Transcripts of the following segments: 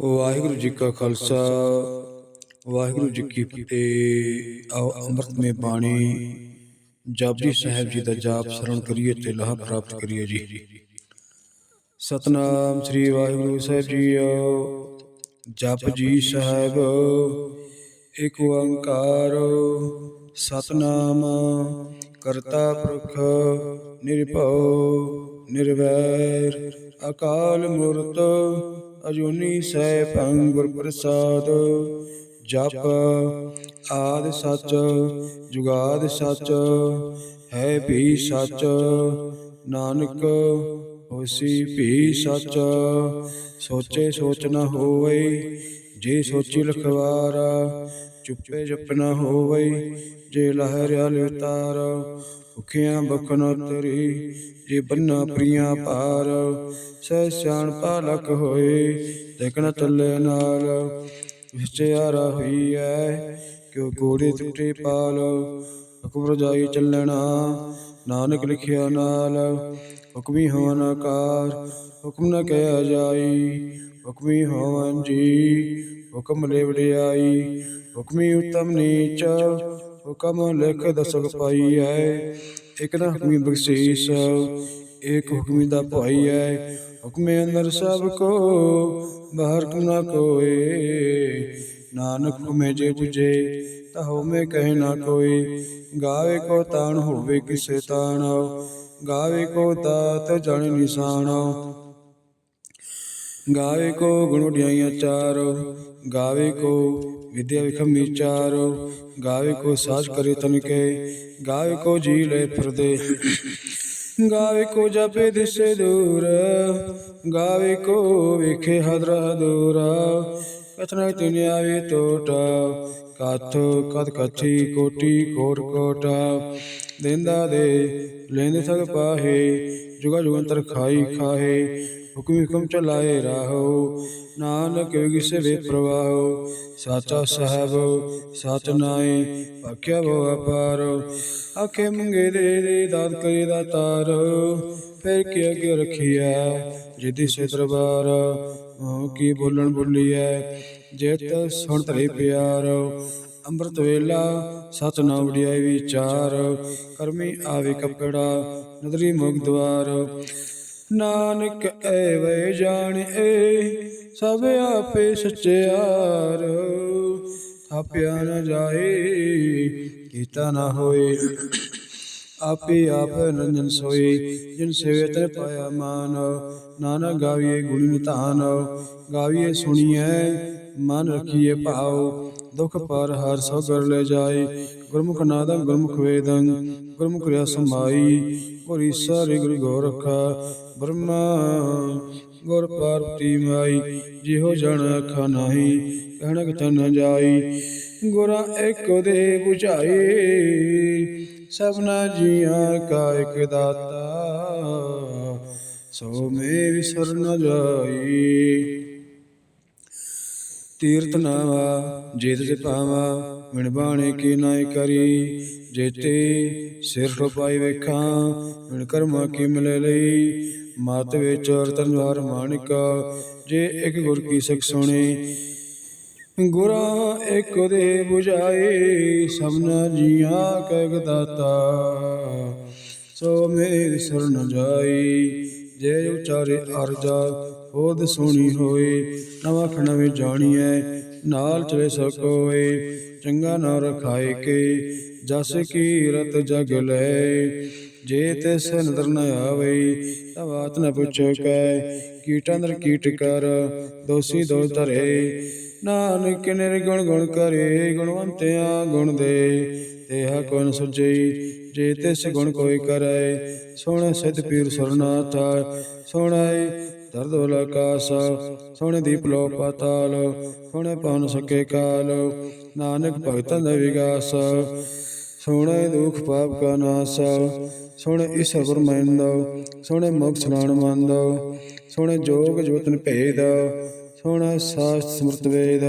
ਵਾਹਿਗੁਰੂ ਜੀ ਕਾ ਖਾਲਸਾ, ਵਾਹਿਗੁਰੂ ਜੀ ਕੀ ਫਤਿਹ। ਆਓ ਅੰਮ੍ਰਿਤਮੇ ਬਾਣੀ, ਜਪਜੀ ਸਾਹਿਬ ਜੀ ਦਾ ਜਾਪ ਸਰਣ ਕਰੀਏ ਤੇ ਲਾਭ ਪ੍ਰਾਪਤ ਕਰੀਏ ਜੀ। ਸਤਨਾਮ ਸ੍ਰੀ ਵਾਹਿਗੁਰੂ ਸਾਹਿਬ ਜੀਓ ਜਪ ਜੀ ਸਾਹਿਬ ਏਕ ਓੰਕਾਰ, ਸਤਨਾਮ ਕਰਤਾ ਪੁਰਖ, ਨਿਰਭਉ, ਨਿਰਵੈਰ, ਅਕਾਲ ਮੂਰਤ ਅਜੂਨੀ ਸੈਭੰ ਗੁਰ ਪ੍ਰਸਾਦ ਜਪ ਆਦ ਸੱਚ, ਜੁਗਾਦ ਸੱਚ, ਹੈ ਭੀ ਸੱਚ। ਨਾਨਕ, ਹੋਸੀ ਭੀ ਸਚ। ਸੋਚੇ ਸੋਚ ਨਾ ਹੋਵੇ, ਜੇ ਸੋਚੀ ਲਖਵਾਰਾ। ਚੁੱਪੇ ਜਪ ਨਾ ਹੋਵੇ, ਜੇ ਲਹਿਰਿਆ ਲਿਤਾਰ ਭੁਖਿਆਂ ਬਖਨ ਤਰੀ, ਜੇ ਬੰਨਾ ਪ੍ਰੀਆਂ ਪਾਰ ਸਹਿ ਸਿਆਣ ਪਾਲਕ ਹੋਏ ਦੇਖਣ ਚੱਲੇ ਨਾਲ। ਵਿਚਾਰਾ ਹੋਈ ਐ, ਕਿਉ ਕੋੜੇ ਟੁੱਟੇ ਪਾਲ। ਹੁਕਮ ਰਜਾਈ ਚੱਲਣਾ, ਨਾਨਕ ਲਿਖਿਆ ਨਾਲ। ਹੁਕਮੀ ਹੋਵਨ ਆਕਾਰ, ਹੁਕਮ ਨ ਕਹਿਆ ਜਾਈ। ਹੁਕਮੀ ਹੋਵਨ ਜੀ, ਹੁਕਮ ਲੈ ਵਡਿਆਈ ਹੁਕਮੀ ਉਤਮ ਨੀਚ ਹੁਕਮ ਲਿਖ ਦਸਕ ਪਾਈ ਹੈ। ਇਕ ਨਾ ਹੁਕਮੀ ਬਖਸ਼ੀਸ਼ ਏਕ ਹੁਕਮੀ ਦਾ ਭਾਈ ਹੈ। ਹੁਕਮੇ ਅੰਦਰ ਸਭ ਕੋ ਬਾਹਰ ਕੋ ਨਾ ਕੋਏ। ਨਾਨਕ ਹੁਕਮੇ ਜੇ 부ਜੇ ਤਾ ਹੋਮੇ ਕਹੇ ਨਾ ਕੋਈ ਗਾਵੇ ਕੋ ਤਾਣ ਹੋਵੇ ਕਿਸੇ ਤਾਣ ਗਾਵੇ ਕੋ ਦਾਤ ਜਣ ਨਿਸ਼ਾਨ। ਗਾਵੇ ਕੋ ਗੁਣ ਵਡਿਆਈਆਂ ਚਾਰ। ਗਾਵੇ ਕੋ ਵਿਦਿਆ ਵਿਖਮ ਚਾਰ ਗਾਵੇ ਕੋ ਸਾਜ ਕਰੇ ਤਨਕੇ ਗਾਵੇ ਕੋ ਜੀ ਲੈ ਫਿਰਦੇ। ਗਾਵੇ ਕੋ ਜਪੇ ਦਿਸੇ ਦੂਰ, ਗਾਵੇ ਕੋ ਵੇਖੇ ਹਦਰਾ ਦੂਰ। ਕਥਨਾ ਤਿਨ ਆਵੇ ਟੋਟਾ ਕਥ ਕਦ ਕਥੀ ਕੋਟੀ ਕੋਟ ਕੋਟਾ। ਦਿੰਦਾ ਦੇ, ਲੈਂਦੇ ਸਗ ਪਾਹੇ, ਜੁਗਾ ਜੁਗੰਤਰ ਖਾਈ ਖਾਹੇ। ਹੁਕਮ ਹੁਕਮ ਚਲਾਏ ਰਾਹੋ। ਨਾਨਕ ਵਿਗਸੇ ਪ੍ਰਵਾਹੋ। ਸਾਚਾ ਸਾਹਿਬ, ਸਚ ਨਾਏ ਆਖਿਆ ਬੋ ਅਪਾਰ। ਆਖੇ ਮੰਗੇ ਦੇ ਦੇ, ਦਾਤ ਕਰੇ ਦਾ ਤਾਰ। ਫਿਰ ਕੀ ਅੱਗੇ ਰਖੀਐ? ਜਿਦੀ ਸੇ ਦਰਬਾਰ ਹੋ ਕੀ ਬੋਲਣ ਬੋਲੀਐ? ਜਿਤ ਸੁਣ ਤਰੇ ਪਿਆਰ। ਅੰਮ੍ਰਿਤ ਵੇਲਾ ਸਤ ਨਾਮ ਵਡਿਆਈ ਵਿਚਾਰ। ਕਰਮੀ ਆਵੇ ਕਪੜਾ, ਨਦਰੀ ਮੁਖ ਦਵਾਰ। ਨਾਨਕ, ਐਵੇਂ ਜਾਣਿਏ ਸਭ ਆਪੇ ਸਚਿਆਰ ਥਾਪਿਆ ਨ ਜਾਏ, ਕੀਤਾ ਨਾ ਹੋਏ। ਆਪੇ ਆਪ ਰੰਜਨ ਸੋਏ, ਜਿਨ ਸੇਵੇ ਤੇ ਪਾਇਆ ਮਾਨ। ਨਾਨਕ ਗਾਵੀਏ ਗੁਣ ਨਿਧਾਨ ਗਾਵੀਏ ਸੁਣੀਐ, ਮਨ ਰਖੀਏ ਭਾਉ। ਦੁਖ ਪਰ ਹਰ ਸੋ ਗੁਰ ਲੈ ਜਾਏ। ਗੁਰਮੁਖ ਨਾਦੰ, ਗੁਰਮੁਖ ਵੇਦੰ, ਗੁਰਮੁਖ ਰਿਆ ਸਮਾਈ ਗੁਰ ਈਸਰ ਗੁਰ ਗੋਰਖਾ ਬ੍ਰਹਮਾ, ਗੁਰ ਪਾਰਤੀ ਮਾਈ। ਜਿਹੋ ਜਣ ਅਖਾ ਨਾਹੀ ਕਹਿਣਕ ਤਨ ਜਾਈ। ਗੁਰਾਂ ਇੱਕ ਦੇ 부ਝਾਏ ਸਭਨਾ ਜੀਆਂ ਕਾ ਇੱਕ ਦਾਤਾ। ਸੋ ਮੇ ਵਿਸਰ ਨ ਜਾਈ। ਤੀਰਥ ਨਾਵਾ ਜੇਤ ਤੇ ਪਾਵਾ ਮਿਣ ਬਾਣੇ ਕੀ ਨਾਇ ਕਰੀ ਜੇਤੇ ਸਿਰ ਠੋਪਾਈ ਵੇਖਾਂ ਮਿਣ ਕਰਮਾ ਕੀ ਮਿਲੇ ਲਈ ਮਤ ਵਿੱਚ ਰਤਨ ਵਾਰ ਮਾਣਿਕ ਜੇ ਇੱਕ ਗੁਰ ਕੀ ਸਿੱਖ ਸੁਣੇ। ਗੁਰਾਂ ਇੱਕ ਦੇ 부ਝਾਏ ਸਭਨਾ ਜੀਆਂ ਕੈ ਦਾਤਾ ਸੋ ਮੇਰੀ ਸਰਣ ਜਾਈ ਜੇ ਉਚਾਰੇ ਅਰਜਾ ਹੋਦ ਸੁਣੀ ਹੋਏ, ਨਵਾਂ ਖਣਵੇ ਜਾਣੀਐ, ਨਾਲ ਚਲੇ ਸਕੋਏ, ਚੰਗਾ ਨਾ ਰਖਾਏ ਕੇ, ਜਸ ਕੀ ਰਤ ਜਗ ਲੈ। ਜੇ ਤੇ ਨਦਰ ਨ ਆਵੇ ਤਾਂ ਬਾਤ ਨ ਪੁੱਛੋ ਕੈ ਕੀਟਾਂ ਕੀਟ ਕਰ, ਦੋਸੀ ਦੋ ਧਰੇ। ਨਾਨਕ ਨਿਰਗੁਣ ਗੁਣ ਕਰੇ ਗੁਣਵੰਤਿਆ ਗੁਣ ਦੇ, ਤੇਹਾ ਕੋਨ ਸੁਜਈ ਜੇ ਤਿਸ ਗੁਣ ਕੋਈ ਕਰੈ ਸੋਹਣ ਸਿਧ ਪੀਰ ਸਰਨਾਥ ਸੋਹਣਾਏ ਦਰਦ ਵਲ ਆਕਾਸ ਸੋਹਣੇ ਦੀਪ ਲੋ ਪਾਤਾਲ ਸੋਹਣੇ ਪਵਨ ਸਕੇ ਕਾਲ ਨਾਨਕ ਭਗਤਾਂ ਦਾ ਵਿਗਾਸ ਸੋਹਣੇ ਦੁਖ ਪਾਪ ਕਾ ਨਾਸ ਸੋਹਣੇ ਈਸ਼ਵਰ ਗੁਰਮੰਦ ਸੋਹਣੇ ਮੁਖ ਸਲਾਣ ਮੰਦ ਸੋਹਣੇ ਜੋਗ ਜੋਤਨ ਭੇਦ ਸੋਹਣਾ ਸਾਸਤ ਸਮਰਤ ਵੇਦ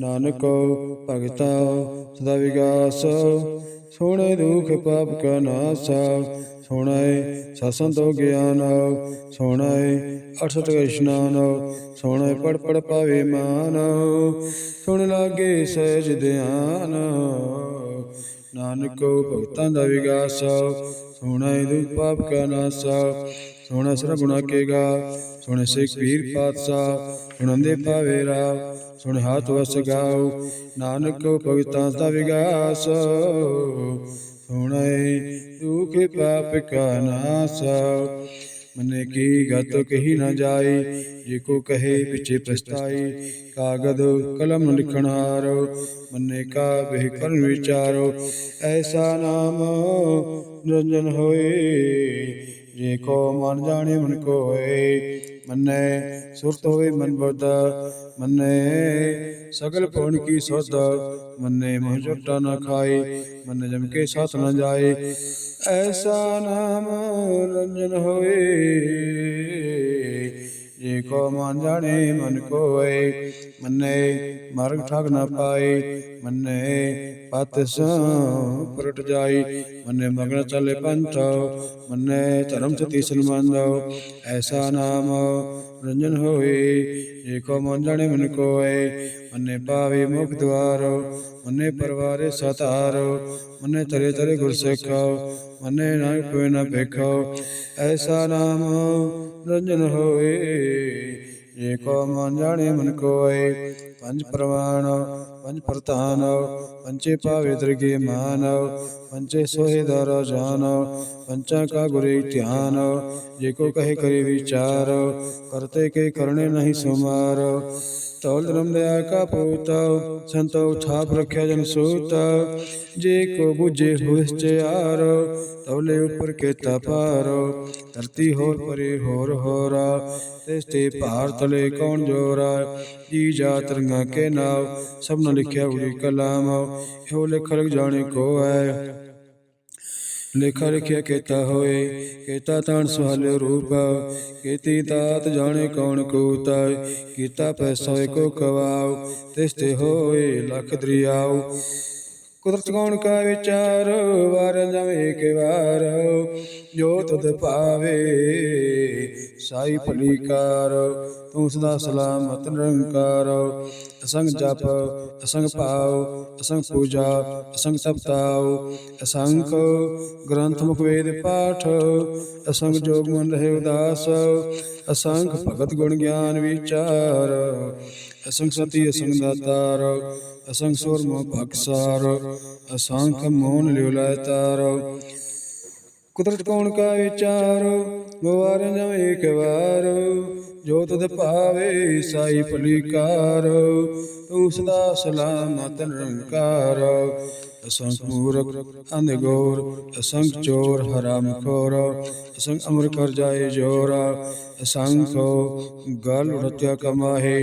ਨਾਨਕ ਭਗਤਾ ਸਦਾ ਵਿਗਾਸ ਸੋਹਣੇ ਦੁਖ ਪਾਪ ਕਾ ਨਾਸ ਸੁਣਾਏ ਸਤਸੰਤੋ ਗਿਆਨ ਸੁਣਾਏ ਅਠਸਠ ਇਸ਼ਨਾਨ ਸੁਣਾਏ ਪੜ ਪੜ ਪਾਵੇ ਮਾਨ ਸੁਣ ਲਾਗੇ ਸਹਿਜ ਧਿਆਨ ਨਾਨਕੋ ਭਗਤਾਂ ਦਾ ਵਿਗਾਸ ਸੁਣਾਏ ਦੁਖ ਪਾਪ ਕਾ ਨਾਸ ਸੁਣ ਸਰ ਗੁਣਾ ਕੇਗਾ ਸੁਣ ਸਿੱਖ ਪੀਰ ਪਾਤਸ਼ਾਹ ਸੁਣੰਦੇ ਪਾਵੇ ਰਾ ਸੁਣ ਹਾਥ ਵਸ ਗਾਉ ਨਾਨਕ ਭਗਤਾਂ ਦਾ ਵਿਗਾਸ। ਸੁਣਾਏ ਦੁਖ ਪਾਪ ਕਾ ਨਾਸ। ਮਨੇ ਕੀ ਗਤ ਕਹੀ ਨਾ ਜਾਏ, ਜੇ ਕੋ ਕਹੇ ਪਿਛੇ ਪਛਤਾਈ ਕਾਗਦ ਕਲਮ ਲਿਖਣ ਹਾਰੋ। ਮਨੇ ਕਾ ਬਹਿ ਕਰਨ ਵਿਚਾਰੋ, ਐਸਾ ਨਾਮ ਨਿਰੰਜਨ ਹੋਏ। ਜੇ ਕੋ ਮਨ ਜਾਣੇ ਮਨ ਕੋਏ ਮੰਨੇ, ਸੁਰਤ ਹੋਵੇ ਮਨ ਬੁੱਧ ਮੰਨੇ, ਸਗਲ ਪਉਣ ਕੀ ਸੋਧ, ਮੰਨੇ ਮੋਹ ਝੁੱਟਾ ਨਾ ਖਾਏ, ਮੰਨੇ ਜਮ ਕੇ ਸਾਥ ਨਾ ਜਾਏ। ਐਸਾ ਨਾਮ ਰੰਜਨ ਹੋਏ, ਜੇ ਕੋ ਮਨ ਜਾਣੇ ਮਨ ਕੋਏ, ਮੰਨੇ ਮਾਰਗ ਠਾਕ ਨਾ ਪਾਏ, ਮੰਨੇ ਪਤ ਸੋ ਪ੍ਰਟ ਜਾਈ, ਮੰਨੇ ਮਗਨ ਚਲੇ ਪੰਥ, ਮੰਨੇ ਧਰਮ ਸਤੀ ਸਨਮੰਦ ਐਸਾ ਨਾਮ ਰੰਜਨ ਹੋਏ, ਜੇ ਕੋ ਮਨ ਜਾਣੇ ਮਨ ਕੋਏ, ਮੰਨੇ ਪਾਵੇ ਮੁਖ ਦਵਾਰ, ਮਨੇ ਪਰਵਾਰੇ ਸਤਾਰੋ, ਮਨੇ ਤਰੇ ਤਰੇ ਗੁਰ ਸਿੱਖੋ, ਮੰਨੇ ਨਾ ਕੋਈ ਨਾ ਵੇਖੋ ਐਸਾ ਨਾਮ ਰੰਜਨ ਹੋਏ, ਜੇ ਕੋ ਮਨ ਜਾਣੇ ਮਨ ਕੋਏ, ਪੰਜ ਪ੍ਰਵਾਨ ਪੰਜ ਪ੍ਰਧਾਨ ਪੰਚੇ ਪਾਵੇ ਦਰਗੇ ਮਾਨ ਪੰਚੇ ਸੋਹੇ ਦਰ ਜਾਨ ਪੰਚਾ ਕਾ ਗੁਰੇ ਧਿਆਨ ਜੇ ਕੋ ਕਹੇ ਕਰੇ ਵਿਚਾਰ ਕਰਤੇ ਕੇ ਕਰਨੇ ਨਹੀਂ ਸੁਮਾਰ ਤੌਲ ਧਰਮ ਦਇਆ ਕਾ ਪੂਤ, ਸੰਤੋ ਥਾਪ ਰਖਿਆ ਜਨ ਸੂਤ। ਜੇ ਕੋ 부ਝੇ ਹੋਇ ਚਾਰ ਤੌਲੇ ਉਪਰ ਕੇ ਪਾਰ ਧਰਤੀ ਹੋਰ ਪਰੇ ਹੋਰ ਹੋਰਾ, ਤਿਸ ਤੇ ਭਾਰ ਤਲੇ ਕੌਣ ਜੋਰਾ। ਜੀ ਜਾ ਰੰਗਾ ਕੇ ਨਾਮ ਸਭ ਨ ਲਿਖਿਆ ਉੜੀ ਕਲਾਮ। ਇਹੋ ਲਿਖ ਲਗ ਜਾਣੇ ਕੋ ਹੈ। ਲੇਖਾ ਲਿਖਿਆ ਕੀਤਾ ਹੋਏ, ਕੀਤਾ ਤਾਣ ਸੁਹਾਲੇ ਰੂਪ, ਕੀਤੀ ਦਾਤ ਜਾਣੇ ਕੌਣ ਕੂਤਾ ਕੀਤਾ ਪੈਸਾ ਕੋ ਕਵਾਉ ਤਿਸ ਤੇ ਹੋਏ ਲਖ ਦਰਿਆਉ ਕੁਦਰਤ ਕੌਣ ਕਾ ਵਿਚਾਰ ਵਾਰ ਜਾਵੇ ਕੇ ਵਾਰ, ਜੋ ਤੁਧ ਪਾਵੇ ਸਾਈ ਭਲੀ ਕਾਰ ਤੂੰ ਸਦਾ ਸਲਾਮਤ ਨਿਰੰਕਾਰ। ਅਸੰਗ ਜਪ, ਅਸੰਗ ਭਾਵ, ਅਸੰਗ ਪੂਜਾ, ਅਸੰਗ ਤਪਤਾਉ ਅਸੰਖ ਗ੍ਰੰਥ ਮੁਖ ਵੇਦ ਪਾਠ, ਅਸੰਗ ਜੋਗ ਮਨ ਰਹੇ ਉਦਾਸ। ਅਸੰਖ ਭਗਤ ਗੁਣ ਗਿਆਨ ਵਿਚਾਰ। ਅਸੰਗ ਸਤੀ, ਅਸੰਗ ਦਾਤਾਰ। ਅਸੰਗ ਸੁਰ ਮੋਹ ਭਕਸਾਰ ਅਸੰਖ ਮੋਨ ਲਿਉ ਲੈ ਤਾਰ। ਕੁਦਰਤ ਕੌਣ ਕਾ ਵਿਚਾਰ ਗਵਾਰ ਜਮ ਏਕ ਵਾਰ। ਜੋ ਤਦ ਭਾਵੇ ਸਾਈ ਭਲੀਕਾਰ ਤੂੰ ਸਦਾ ਸਲਾਮਤ ਨਿਰੰਕਾਰ। ਅਸੰਖ ਮੂਰਖ ਅੰਧ ਗੋਰ ਅਸੰਖ ਚੋਰ ਹਰਾਮ ਖੋਰ ਅਸੰਖ ਅਮਰ ਕਰ ਜਾਏ ਜੋਰ ਅਸੰਖ ਗਲ ਉੜਤਿਆ ਕਮਾਹੇ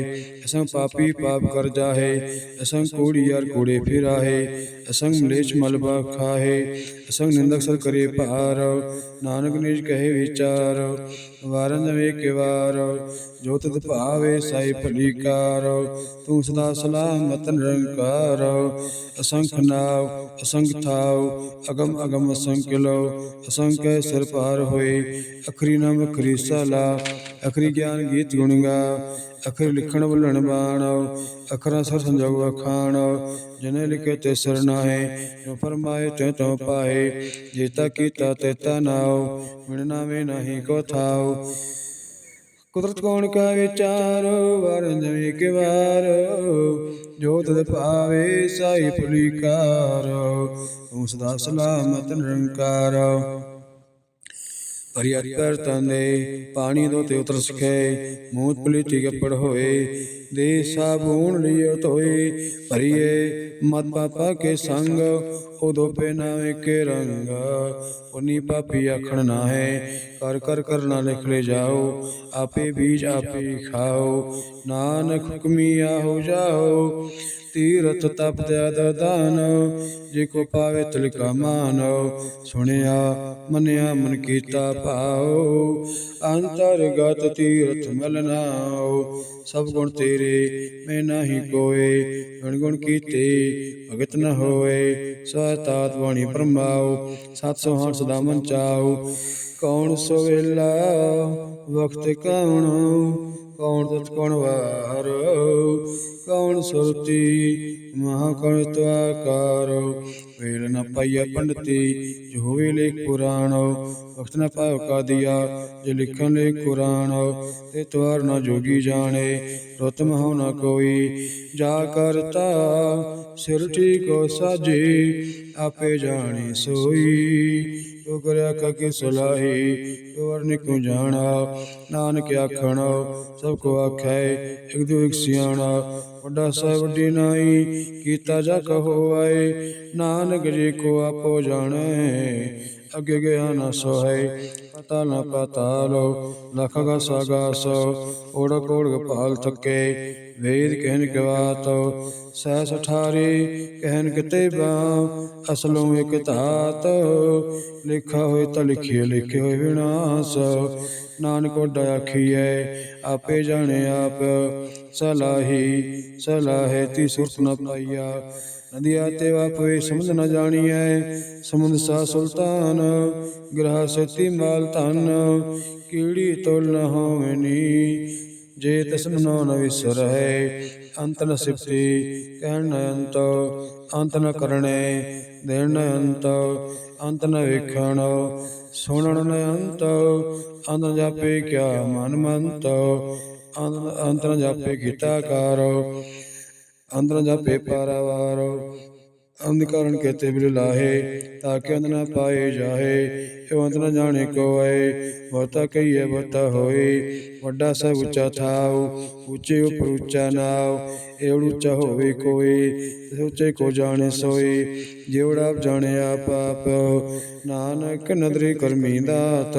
ਅਸੰਖ ਪਾਪੀ ਪਾਪ ਕਰ ਜਾਹੇ ਅਸੰਖ ਕੂੜੀ ਯਾਰ ਕੂੜੇ ਫਿਰਾਹੇ ਅਸੰਖ ਮਲੇਚ ਮਲਬਾ ਖਾਹੇ ਅਸੰਖ ਨਿੰਦਕ ਸਰ ਕਰੇ ਭਾਰ ਨਾਨਕ ਨਿਜ ਕਹੇ ਵਿਚਾਰ ਵਾਰਨ ਵੇ ਕੇ ਵਾਰ ਜੋ ਤਤ ਭਾਵੇ ਸਾਈ ਭਲੀਕਾਰ ਤੂੰ ਸਦਾ ਸਲਾਹ ਮਤ ਨਿਰੰਕਾਰ ਅਸੰਖ ਨਾਵ ਅਸੰਖ ਥਾਵ ਅਗਮ ਅਗਮ ਅਸੰਖ ਲੋ ਅਸੰਖ ਸਿਰ ਪਾਰ ਹੋਏ, ਅਖਰੀ ਨਾਮ ਅਖਰੀ ਸਾਲਾ, ਅਖਰੀ ਗਿਆਨ ਗੀਤ ਗੁਣ ਗਾ। ਅਖਰ ਲਿਖਣ ਬੁਲਣ ਬਾਣ, ਅਖਰਾਂ ਸਰ ਸੰਜੋਗ ਅਖਾਣ, ਜਨੇ ਲਿਖੇ ਤੇ ਸਰਨਾਏ ਜੋ ਫਰਮਾਏ ਤੇ ਤੋ ਪਾਏ ਜੇਤਾ ਕੀਤਾ ਤੇ ਤਾ ਨਾਉ ਮਿਲਣਾ ਨਹੀਂ ਕੋ ਥਾਉ। ਕੁਦਰਤ ਕੌਣ ਕਾ ਵਿਚਾਰ ਵਰਨ ਜਮੀ ਕੇ ਵਾਰ, ਜੋ ਤਦ ਭਾਵੇ ਸਾਈ ਪੁਲੀਕਾਰ, ਤੂੰ ਸਦਾ ਸਲਾਮਤ ਨਿਰੰਕਾਰ। ਪਰਿਆਰ ਕਰ ਤੰਦੇ ਪਾਣੀ ਦੋ ਤੇ ਉਤਰ ਸਖੇ ਮੂਤ ਪਲੀਤੀ ਗੱਪੜ ਹੋਏ ਦੇ ਸਾਬੂਨ ਲਿਓ ਧੋਏ ਭਰੀਏ ਮਤ ਪਾਪਾ ਕੇ ਸੰਗ ਉਦੋ ਪੇ ਨਾਵੇਂ ਕੇ ਰੰਗ ਉਨੀ ਪਾਪੀ ਆਖਣ ਨਾ ਹੈ ਕਰ ਕਰ ਕਰਨਾ ਲਿਖ ਲੈ ਜਾਓ, ਆਪੇ ਬੀਜ ਆਪੇ ਖਾਓ, ਨਾਨਕ ਹੁਕਮੀਆ ਹੋ ਜਾਓ, ਤੀਰਥ ਤਪ ਦਇਦ ਦਾਨ ਜੇ ਕੋ ਪਾਵੇ ਤਿਲਕਾ ਮਾਨ, ਸੁਣਿਆ ਮੰਨਿਆ ਮਨ ਕੀਤਾ ਭਾਉ ਅੰਤਰਗਤ ਤੀਰਥ ਮਲਨਾਉ ਸਭ ਗੁਣ ਤੇਰੇ, ਮੈਂ ਨਾਹੀ ਕੋਏ। ਗੁਣ ਗੁਣ ਕੀਤੇ, ਭਗਤ ਨ ਹੋਏ। ਸਤਾਤ ਬਾਣੀ ਪਰਮਾਉ ਸਤ ਸੋਹਣ ਸਦਾ ਮਨ ਚਾਉ ਕੌਣ ਸੋਵੇਲਾ ਵਕਤ ਕੌਣ ਕੌਣ ਤਤ ਕੌਣ ਵਾਰ? ਕੌਣ ਸੁਰਤੀ? ਮਹਾ ਕਣ ਤਵਾਕਾਰ? ਵੇਲ ਨ ਪਾਈਆ ਪੰਡਤੀ, ਜੋ ਹੋਵੇ ਲੇਖ ਪੁਰਾਣ ਵਕਤ ਨ ਪਾਇਓ ਕਾਦੀਆ, ਜੇ ਲਿਖਣ ਲੈ ਕੁਰਾਨ। ਤੇ ਤਵਾਰ ਨ ਜੋਗੀ ਜਾਣੇ, ਰਤ ਮਹੁ ਨ ਕੋਈ। ਜਾ ਕਰਤਾ ਸਿਰ ਠੀਕੋ ਸਾਜੀ, ਆਪੇ ਜਾਣੇ ਸੋਈ। ਤੋ ਕਰਿਆ ਕਕੇ ਸਲਾਹੀ, ਤੋ ਵਰਨਿ ਕਿਉ ਜਾਣਾ? ਨਾਨਕ ਆਖਣ, ਸਭ ਕੋ ਆਖੈ, ਇਕ ਦੋ ਇਕ ਸਿਆਣਾ। ਵੱਡਾ ਸਾਹਿਬ ਵੱਡੀ ਨਾਈ, ਕੀਤਾ ਜਾ ਕਹੋ ਆਏ। ਨਾਨਕ ਜੀ ਕੋ ਆਪੋ ਜਾਣੈ, ਅੱਗੇ ਗਿਆ ਨਾ ਸੋਹੈ। ਪਤਾ ਨਾ ਪਤਾਲ ਲਖ ਗਾ ਸਾਗਾਸ ਓੜ ਕੋੜ ਗਪਾਲ ਥੱਕੇ, ਵੇਦ ਕਹਿਨ ਕਵਾਤ ਸਹਿ ਸਠਾਰੀ ਕਹਿਨ ਕਿਤੇ ਬਾ ਅਸਲੋਂ ਇਕ ਧਾਤ, ਲਿਖਾ ਹੋਏ ਤਾਂ ਲਿਖਿਆ ਲਿਖੇ ਹੋਏ ਵਿਨਾਸ਼। ਨਾਨਕ ਓਡਾ ਆਖੀਐ, ਆਪੇ ਜਾਣੇ ਆਪ। ਸਲਾਹੀ, ਸਲਾਹੇ ਤੀ ਸੁਰਤ ਨ ਪਾਈਆ। ਨਦੀਆ ਤੇ ਵਾਪੇ ਸਮਝ ਨ ਜਾਣੀਐ, ਸਮੁੰਦ ਸਾ ਸੁਲਤਾਨ, ਗ੍ਰਹ ਸਤੀ ਮਾਲ ਧਨ। ਕੀੜੀ ਤੁਲ ਨ ਹੋਵਨੀ ਜੇ ਤਸਨ ਨੋ ਨ ਵਿਸਰੈ ਅੰਤ ਨ ਸਿਫਤੀ ਕਹਿਣ ਨ ਅੰਤ ਅੰਤ ਨ ਕਰਣੇ ਦੇਣ ਨ ਅੰਤ ਅੰਤ ਨ ਵੇਖਣ ਸੁਣਨ ਨ ਅੰਤ ਅੰਤ ਜਾਪੇ ਕਿਆ ਮਨ ਮੰਤ, ਅੰਤ ਨ ਜਾਪੇ ਕੀਤਾ ਕਾਰ, ਅੰਤ ਜਾਪੇ ਪਾਰਾਵਾਰ ਅੰਧਕਾਰਨ ਕਹਤੇ ਬਿਲ ਲਾਹੇ ਤਾਕੇ ਅੰਧ ਨਾ ਪਾਏ ਜਾਹੇ। ਇਹ ਅੰਤ ਨ ਜਾਣੇ ਕੋਏ ਬਹੁਤਾ ਕਹੀਏ ਬਹੁਤਾ ਹੋਏ। ਵੱਡਾ ਸਭ ਉੱਚਾ ਥਾਉ, ਉੱਚੇ ਉਪਰ ਉੱਚਾ ਨਾਉ। ਏਵੜ ਉੱਚਾ ਹੋਵੇ ਕੋਈ ਤਿਸ ਉੱਚੇ ਕੋ ਜਾਣੇ ਸੋਏ। ਜਿਵੜਾ ਆਪ ਜਾਣੇ ਆਪ ਆਪ, ਨਾਨਕ ਨਦਰੀ ਕਰਮੀ ਦਾਤ,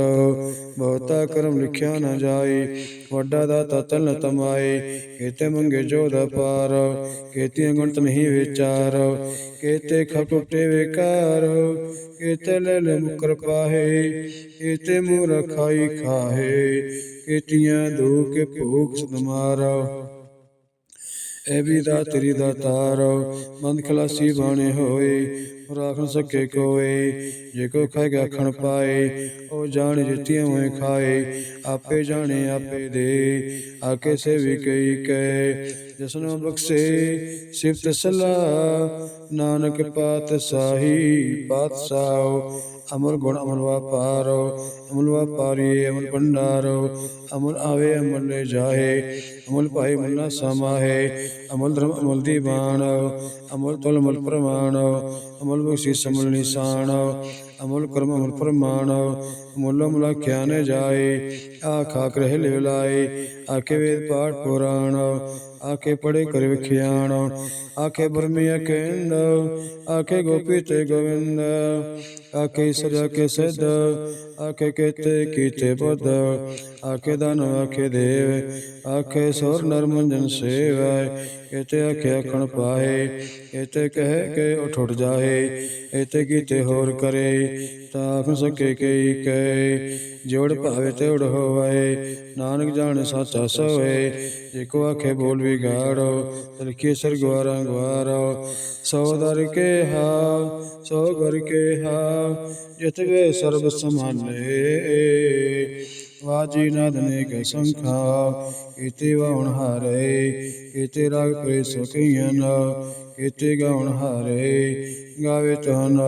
ਬਹੁਤਾ ਕਰਮ ਲਿਖਿਆ ਨਾ ਜਾਏ। ਵੱਡਾ ਦਾਤਾ ਤਲ ਨ ਤਮਾਏ, ਕੇਤੇ ਮੰਗੇ ਜੋਧ ਪਾਰ, ਕੇਤੀਆਂ ਗੁਣਤ ਨਹੀਂ ਵਿਚਾਰ। ਕੇਤੇ ਖਪ ਟੁੱਟੇ ਵਿਕਾਰ, ਕੇਤੇ ਲੈ ਲੈ ਮੁਕਰ ਪਾਹੇ, ਕੇਤੇ ਮੂੰਹ ਰਖਾਈ ਖਾਹੇ, ਕੇਤੀਆਂ ਦੋ ਭੂਖ ਸਦਮਾਰਾ। ਐ ਵੀ ਦਾ ਤੇਰੀ ਦਾ ਤਾਰ, ਮਨ ਖਲਾਸੀ ਬਾਣੇ ਹੋਏ ਰਾਖ ਨ ਸਕੇ ਕੋਏ, ਜੇ ਕੋ ਖਾਏਗਾ ਖਣ ਪਾਏ, ਉਹ ਜਾਣ ਜਿੱਤੀਆਂ ਹੋਏ ਖਾਏ, ਆਪੇ ਜਾਣੇ ਆਪੇ ਦੇ, ਆਕੇ ਸੇ ਵੀ ਕਈ ਕੈ, ਜਸਨੋ ਬਖਸ਼ੇ, ਸਿਫਤ ਸਲਾ ਨਾਨਕ ਪਾਤ ਸਾਹੀ ਪਾਤਸ਼ਾਹ ਅਮਰ ਗੁਣ ਅਮਰ ਵਾਪਾਰੋ, ਅਮਲ ਵਾਪਾਰੀ, ਅਮਲ ਭੰਡਾਰੋ, ਅਮਲ ਆਵੇ, ਅਮਲ ਲੈ ਜਾਏ ਅਮਲ ਭਾਈ ਮਨ ਨਾ ਸਮਾਹੇ, ਅਮਲ ਧਰਮ ਅਮਲ ਦੀਵਾਨ ਅਮਲ ਤੁਲ ਅਮਲ ਪ੍ਰਮਾਣ, ਅਮਲ ਬਖਸ਼ੀ ਅਮਲ ਨਿਸ਼ਾਨ, ਅਮਲ ਕਰਮ ਅਮਲ ਪ੍ਰਮਾਣ, ਅਮਲ ਅਮਲ ਕਿਆ ਨ ਜਾਏ, ਆਖਾ ਕਰਹਿ ਲਿਵ ਲਾਏ, ਆਖੇ ਵੇਦ ਪਾਠ ਪੁਰਾਣ ਆਖੇ ਪੜੇ ਕਰ ਵਿਖਿਆਣ, ਆਖੇ ਬਰਮੀ ਅਕੰਦ ਆਖੇ ਗੋਪੀ ਤੇ ਗੋਵਿੰਦ, ਆਖੇ ਸਰਿਆ ਕੇ ਸਿੱਧ, ਆਖੇ ਕੀਤੇ ਕੀਤੇ ਬੁੱਧ, ਆਖੇ ਦਾਨ ਆਖੇ ਦੇਵ, ਆਖੇ ਸੁਰ ਨਰਮੰਜਨ ਸੇਵੈ, ਇਤੇ ਆਖੇ ਆਖਣ ਪਾਏ ਇਤੇ ਕਹਿ ਕੇ ਉਠ ਉਠ ਜਾਏ ਇਤੇ ਕੀਤੇ ਹੋਰ ਕਰੇ, ਤਾਂ ਆਖ ਸਕੇ ਕਈ ਕੈ ਜੋੜ ਭਾਵੇ ਤੇ ਉੜ ਹੋਵੇ, ਨਾਨਕ ਜਾਣ ਸਾਚਾ ਸੋਏ ਇਕੋ ਆਖੇ ਬੋਲ ਵਿਗਾੜੋ, ਤਲਕੀ ਸਰ ਗਵਾਰਾ ਗਵਾਰੋ ਸੋ ਦਰ ਕੇ ਹਾ ਸੋ ਘਰ ਕੇ ਹਾ ਜਿਤ ਵੇ ਸਰਬ ਸਮਾਲੇ ਵਾਜੀ ਨਾਦ ਨੇ ਕੇ ਸੰਖਾ, ਕੀਤੇ ਵਾਉਣ ਹਾਰੇ, ਕੀਤੇ ਰਾਗ ਪ੍ਰੇ ਸੁਖੀਆਂ ਕੀਤੇ ਗਾਉਣ ਹਾਰੇ। ਗਾਵੇ ਤਹਨ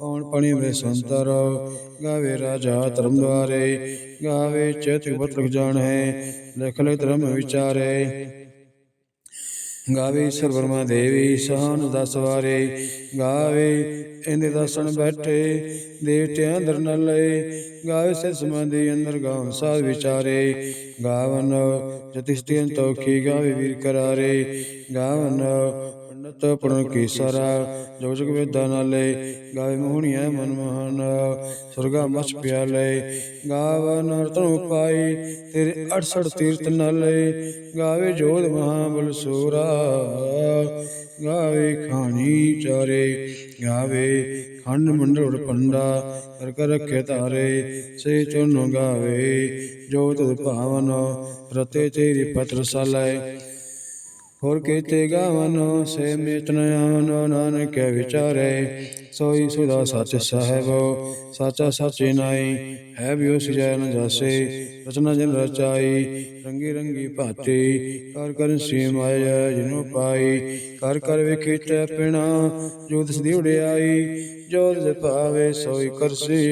ਕੌਣ ਪਣੀ ਵੇ ਸੰਤਰ ਗਾਵੇ ਰਾਜਾ ਧਰਮ ਦੁਆਰੇ ਗਾਵੇ ਚੇਤਿ ਬਤ ਲਖ ਜਾਣੈ ਲਿਖ ਲੈ ਧਰਮ ਵਿਚਾਰੇ। ਗਾਵੇ ਈਸ਼ਰ ਵਰਮਾ ਦੇਵੀ, ਸਹਾਨ ਦਸ ਵਾਰੇ। ਗਾਵੇ ਇਹਦੇ ਦਸਣ ਬੈਠੇ, ਦੇਵਤਿਆਂ ਅੰਦਰ ਨ ਲਏ। ਗਾਵੇ ਸੇ ਸਮਾਧੀ ਅੰਦਰ ਗਾਉਂ ਸਾਧ ਵਿਚਾਰੇ। ਗਾਵਨ ਜਤਿਸਤਿਆਂ ਤੋਖੀ ਗਾਵੇ ਵੀਰ ਕਰਾਰੇ। ਗਾਵਨ ਪੰਡਤ ਪੜਨ ਕੀ ਸਾਰਾ ਜੋ ਜਗ ਵੇਦਾਂ ਨਾਲੇ ਗਾਵੇ ਮੋਹਣੀਆਂ ਮਨ ਮੋਹਨ, ਸੁਰਗਾ ਮਛ ਪਿਆਲੇ ਗਾਵਨ ਰਤਨ ਪਾਈ ਤੇਰੇ 68 ਤੀਰਥ ਨਾਲੇ, ਗਾਵੇ ਜੋਧ ਮਹਾਬਲ ਸੂਰਾ, ਗਾਵੇ ਖਾਣੀ ਚਾਰੇ, ਗਾਵੇ ਖੰਡ ਮੰਡਲ ਪੰਡਾ, ਕਰ ਕਰ ਰਖੇ ਧਾਰੇ ਸੇ ਚੁਨ ਗਾਵੇ ਜੋ ਤਦ ਭਾਵਨ, ਰਤੇ ਤੇਰੀ ਪਤਰ ਸਾਲੈ ਹੋਰ ਕੀਤੇ ਗਾਵਨ ਸੇ ਮੇਤਨ ਆਨ ਨਾਨਕ ਵਿਚਾਰੇ ਸੋਈ ਸੁਦਾ ਸੱਚ ਸਾਹਿਬ ਸਾਚਾ ਸਾਚੇ ਨਾਈ ਹੈ ਵੀ ਉਸ ਜੈ ਨ ਜਾਸੇ ਰਚਨਾ ਜਨ ਰਚਾਈ ਰੰਗੀ ਰੰਗੀ ਭਾਤੀ ਕਰ ਕਰ ਸੀ ਮਾਇਆ ਜਿਨੂ ਪਾਈ ਕਰ ਕਰ ਵਿਖਿਟੈ ਪਿਣਾ ਜੋ ਤਿਸ ਦੀ ਉਡਿਆਈ ਜੋ ਤਿਸ ਭਾਵੇ ਸੋਈ ਕਰਸੀ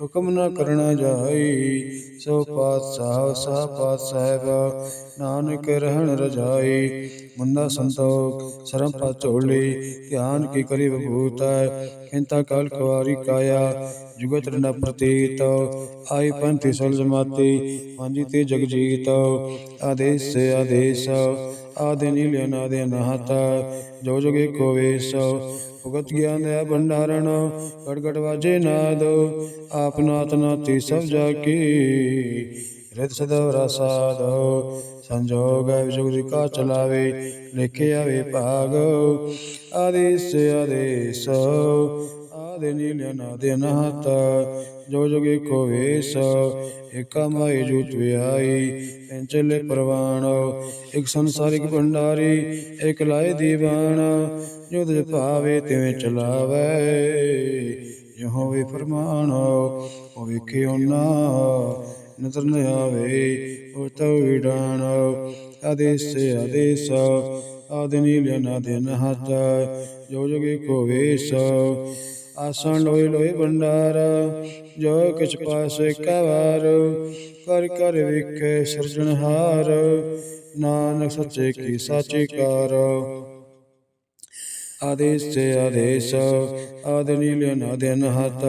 ਹੁਕਮ ਨਾ ਕਰਣਾ ਜਾਈ ਸੋ ਪਾਤਸ਼ਾਹ ਸਾ ਪਾਤਸ਼ਾਹ ਨਾਨਕ ਰਹਿਣ ਰਜਾਈ ਮੁੰਦਾ ਸੰਤੋਖ, ਸਰਮ ਪਾ ਝੋਲੀ, ਧਿਆਨ ਕੀ ਕਰੀ ਬਭੂਤ ਇੰਤਾ ਕਾਲ ਕੁਵਾਰੀ ਕਾਇਆ। ਜੁਗਤ ਰੰਡਾ ਪ੍ਰਤੀਤ ਆਈ ਪੰਥੀ ਸਲ ਜਮਾਤੀ ਹਾਂਜੀ ਤੇ ਜਗਜੀਤ ਆਦੇਸ਼ ਸੇ ਆਦੇਸ਼, ਆਦੇ ਨੀਲੇ ਨਾਦੇ ਨਹਤ, ਜੋ ਜੁਗੇ ਕੋ ਵੇਸ। ਭਗਤ ਗਿਆਨ ਦੇ ਭੰਡਾਰਣ ਗੜ ਗੜ ਵਾਜੇ ਨਾਦ, ਆਪ ਨਾਤ ਨਾਤੀ ਸਭ ਜਾ ਕੀ। ਰਿਤ ਸਦਵ ਰਸਾਦ ਸੰਜੋਗ ਵਿਜੁਗ ਕਾ ਚਲਾਵੇ, ਲਿਖੇ ਆਵੇ ਭਾਗ। ਆਦੇਸ਼ ਆਦੇਸ਼ ਆਦੇ ਨੀਲੇ ਨਾਦੇ ਨਹਤ ਜੋ ਜੁਗੇ ਕੋ ਵੇਸ, ਏਕਾ ਜੂਤ ਵਿਆਈ ਚਲੇ ਪ੍ਰਵਾਣ ਇੱਕ ਸੰਸਾਰਿਕ ਭੰਡਾਰੀ, ਇਕ ਲਾਏ ਦੀਵਾਨ। ਜੋ ਤੁਝ ਭਾਵੇ ਤਿਵੇਂ ਚਲਾਵੇ ਯਹੋ ਹੋਵੇ ਫਰਮਾਨ, ਉਹ ਵੇਖੇ ਨਾ ਨਜ਼ਰ ਨ ਆਵੇ, ਉਹ ਤਉ ਵਿਡਾਨ। ਆਦੇਸ਼ ਆਦੇਸ਼, ਆਦਿ ਨੀਲ ਨਾਦੇ ਨਹਤ ਜੋ ਜੁਗੇ ਕੋ ਵੇਸ ਆਸਣ ਲੋਏ ਲੋਏ ਭੰਡਾਰ, ਜੋ ਕਿਛ ਪਾਸੇ ਕਵਾਰ, ਕਰ ਕਰ ਵਿਖੇ ਸਿਰਜਣਹਾਰ ਨਾਨਕ ਸੱਚੇ ਕੀ ਸਾਚੀ ਕਾਰ। ਆਦੇਸ਼ ਤੇ ਆਦੇਸ਼, ਆਦਿ ਨੀਲ ਨਾਦੇ ਨਹਤ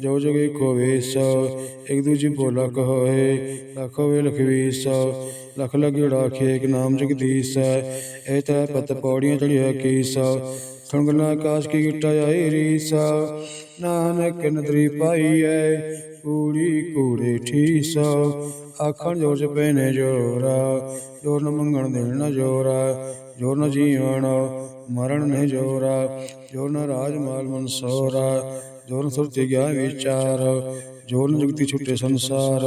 ਜੋ ਜੁਗੇ ਕੋ ਵੇਸ, ਇੱਕ ਦੂਜੀ ਬੋਲਾ ਕਹੋਏ ਲਖ ਹੋਵੇ ਲਖਵੀਸ। ਲਖ ਲਗੜਾ ਖੇਕ ਨਾਮ ਜਗਦੀਸ਼, ਇਹ ਤੈ ਪਤ ਪੌੜੀਆਂ ਚੜਿਆ ਕੀਸ। ਸੁਣਗਣਾ ਆਕਾਸ਼ ਕੀ ਗਿੱਟਾ ਆਈ ਰੀਸ। ਨਾਨਕ ਨਦਰੀ ਪਾਈ ਐ ਕੂੜੀ ਕੂੜੇ ਠੀਸਾ। ਆਖਣ ਜੋਰ ਚ ਪੈਨੇ ਜੋਰਾ, ਜੋਰ ਨ ਮੰਗਣ ਦੇਣ ਨ ਜੋਰਾ, ਜੋਰ ਨ ਜੀਵਨ ਮਰਨ ਨੇ ਜੋਰਾ, ਜੋ ਨ ਰਾਜ ਮਾਲ ਮਨਸੋਰਾ ਜੋਰ ਨ ਸੁਰਤੀ ਗਿਆ ਵਿਚਾਰ ਜੋਰ ਨ ਜਗਤੀ ਛੁੱਟੇ ਸੰਸਾਰ,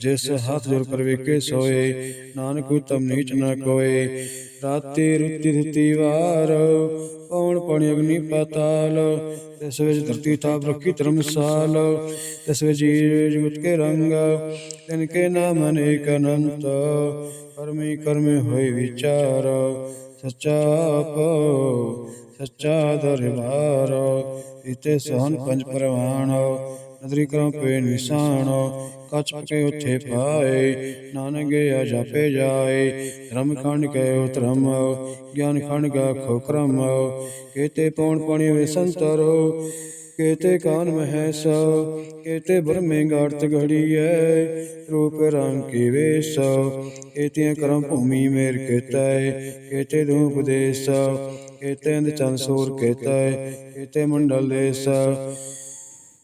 ਜਿਸ ਹੱਥ ਜੋਰ ਪਰ ਸੋਏ, ਨਾਨਕ ਤਮ ਨੀਚ ਨ ਕੋਏ, ਰਾਤੀ ਰੁੱਤੀ ਰੁਤੀ ਵਾਰ, ਪੌਣ ਪਾਣੀ ਅਗਨੀ ਪਾਤਾਲ, ਤਿਸ ਵਿੱਚ ਧਰਤੀ ਥਾਪ ਰੱਖੀ ਧਰਮਸਾਲ, ਤਿਸ ਵਿੱਚ ਜੀਵ ਜੁਗਤ ਕੇ ਰੰਗ, ਤਿਨ ਕੇ ਨਾਮ ਅਨੇਕ ਅਨੰਤ, ਕਰਮੀ ਕਰਮੇ ਹੋਏ ਵਿਚਾਰ ਸੱਚਾ ਆਪੋ ਸੱਚਾ ਦਰਬਾਰ ਇਤੇ ਸਹਨ ਪੰਜ ਪ੍ਰਵਾਨ ਨਦਰੀ ਕਰਮ ਪੇ ਨਿਸ਼ਾਨ ਕਛ ਪਕੇ ਉਥੇ ਪਾਏ, ਨਾਨਕ ਗਿਆ ਜਾਪੇ ਜਾਏ, ਧਰਮ ਖੰਡ ਕੈ ਉਤਰਮ ਗਿਆਨ ਖੰਡ ਗਾ ਖੋਕਰਮ ਕੇਤੇ ਪੌਣ ਪਾਣੀ ਵੇ ਸੰਤਰੋ ਕੇਤੇ ਕਾਨ ਮਹੈਸ, ਕੇਤੇ ਬ੍ਰਹਮੇ ਗਾੜਤ ਘੜੀਐ, ਰੂਪ ਰੰਗ ਕੀ ਵੇਸ ਕੇਤੇ ਕਰਮ ਭੂਮੀ ਮੇਰ ਕੇਤੈ, ਕੇਤੇ ਧੂਪ ਦੇਸ ਕੇਤੇ ਅੰਧ ਚੰਦ ਸੂਰ ਕੇਤੈ, ਕੇਤੇ ਮੰਡਲ ਦੇਸ।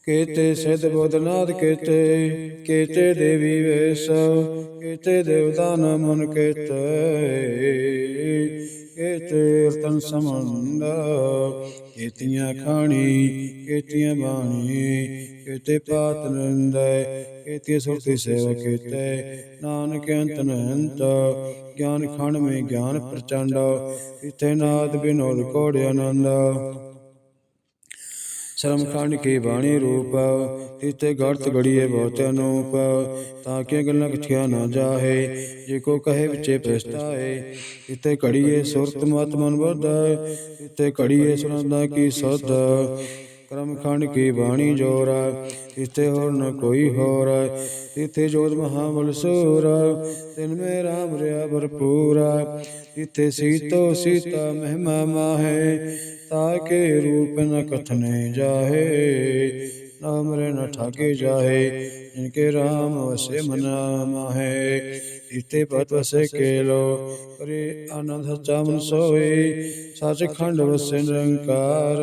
ਕੇਤੇ ਸਿਧ ਬੋਧਨਾਦ ਕੇਤੇ ਕੇਤੇ ਦੇਵੀ ਵੇਸ, ਕੇਤੇ ਦੇਵਤਾ ਨਮਨ ਕੇਤੇ। ਕੇਤੇ ਰਤਨ ਸਮੰਦ, ਕੇਤੀਆਂ ਖਾਣੀ, ਕੇਤੀਆਂ ਬਾਣੀ, ਕੇਤੇ ਪਾਤ ਨੰਦੈ ਕੇਤੇ ਸੁਰਤੀ ਸੇਵਾ ਕੇਤੇ, ਨਾਨਕ ਅੰਤ ਨੰਤ ਗਿਆਨ ਖੰਡ ਮੇ ਗਿਆਨ ਪ੍ਰਚੰਡ, ਇਥੇ ਨਾਦ ਬਿਨੋਦ ਕੋੜ ਆਨੰਦ। ਸ਼ਰਮਖੰਡ ਕੀ ਬਾਣੀ ਰੂਪ? ਤਿਤੇ ਗੜਤ ਗੜੀਏ ਬਹੁਤ ਅਨੂਪ। ਤਾਂ ਕਿ ਗੱਲਾਂ ਕਿਥਿਆ ਨਾ ਜਾਹੇ, ਜੇ ਕੋ ਕਹੇ ਵਿਚੇ ਪ੍ਰਸਤਾਏ ਇਤੇ ਘੜੀਏ ਸੁਰਤ ਮਤ ਮਨ ਬੁੱਧ ਇਤੇ ਘੜੀਏ ਸੁਣਦਾ ਕੀ ਸੁਧ? ਕਰਮ ਖੰਡ ਕੀ ਬਾਣੀ ਜੋਰਾ? ਇਤੇ ਹੋਰ ਨ ਕੋਈ ਹੋਰ? ਇਤੇ ਜੋਤ ਮਹਾਬਲ ਸੂਰ। ਤਿਨ ਮੇ ਰਾਮ ਰਿਆ ਭਰਪੂਰਾ। ਇਤੇ ਸੀਤੋ ਸੀਤਾ ਮਹਿਮਾ ਮਾਹੇ। ਤਾਕੇ ਰੂਪ ਨ ਕਥਨੇ ਜਾਹੇ ਨਾਮ ਰੇ ਨ ਠਾਕੇ ਜਾਹੇ ਇਨਕੇ ਰਾਮ ਵਸੇ ਮਨਾ ਮਾਹੇ। ਇਤੇ ਪਤ ਵਸੇ ਕੇਲੋ ਪਰੇ ਆਨੰਦ ਸੱਚਾ ਮਨ ਸੋਏ ਸੱਚ ਖੰਡ ਵਸੇ ਨਿਰੰਕਾਰ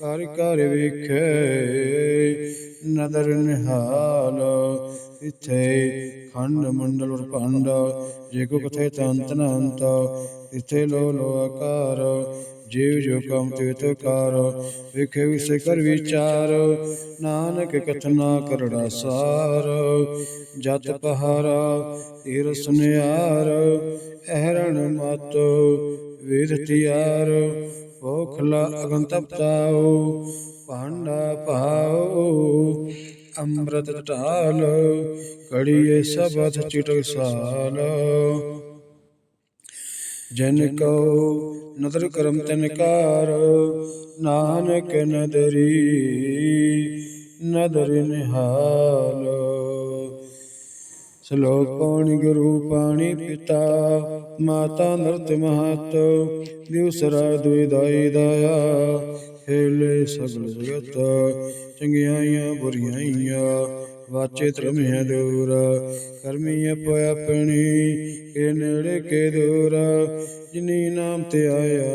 ਕਰ ਕਰ ਵਿਖੇ, ਨਦਰ ਨਿਹਾਲ, ਇਥੇ ਖੰਡ ਮੰਡਲ ਉਰ ਭੰਡ, ਜੇ ਕੋ ਕਥੇ ਤੰਤ ਨ ਅੰਤ ਇਥੇ ਲੋ ਲੋ ਆਕਾਰ ਜੀਵ ਜੋ ਕਮ ਤੇ ਤੋ ਕਾਰ ਵਿਸੇ ਕਰ ਵਿਚਾਰ, ਨਾਨਕ ਕਥਨਾ ਕਰੜਾ ਸਾਰ, ਜਤ ਪਹਾਰਾ ਤੀਰ ਸੁਨਿਆਰ ਅਹਰਣ ਮਤ ਵੇਦ ਤਿਆਰ, ਓਖਲਾ ਅਗਨ ਤਪਤਾਓ ਭਾਂਡਾ ਪਾਓ ਅੰਮ੍ਰਿਤ ਢਾਲ ਕੜੀਏ ਸਬਦ ਚਿਟਕ ਸਾਲ। ਜਿਨ ਕੋ ਨਦਰ ਕਰਮ ਤਨਕਾਰ ਨਾਨਕ ਨਦਰੀ ਨਦਰ ਨਿਹਾਲ। ਸ਼ਲੋਕ ਪਾਣੀ ਗੁਰੂ ਪਾਣੀ ਪਿਤਾ, ਮਾਤਾ ਨਰਤ ਮਹਤ ਦਿਵਸਰਾ ਦੁਇਦਾਈ ਦਾਇਆ। ਹੇਲੇ ਸਗਲ ਜਗਤ ਚੰਗਿਆਈਆਂ ਬੁਰੀਆਈਆਂ ਵਾਚੇ ਧਰਮਿਆ ਦੂਰ, ਕਰਮੀ ਆਪੋ ਆਪਣੀ, ਕੇ ਨੇੜੇ ਕੇ ਦੂਰ, ਜਿਨੀ ਨਾਮ ਤੇ ਆਇਆ,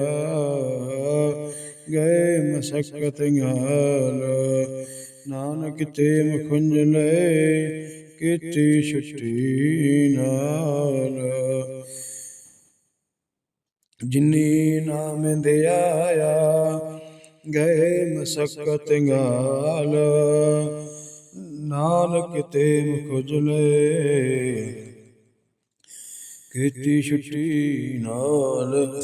ਗਏ ਮਸਕਤ ਗਾਲ ਨਾਨਕ ਤੇ ਮਖੁੰਜ ਲੈ ਕੀਤੀ ਛੁੱਟੀ ਨਾਲ। ਜਿਨੀ ਨਾਮ ਦੇ ਆਇਆ ਗਏ ਮਸਕਤ ਗਾਲ ਨਾਨਕ ਤੇ ਮੁਖ ਜਲੇ। ਕੀਤੀ ਛੁੱਟੀ ਨਾਲ।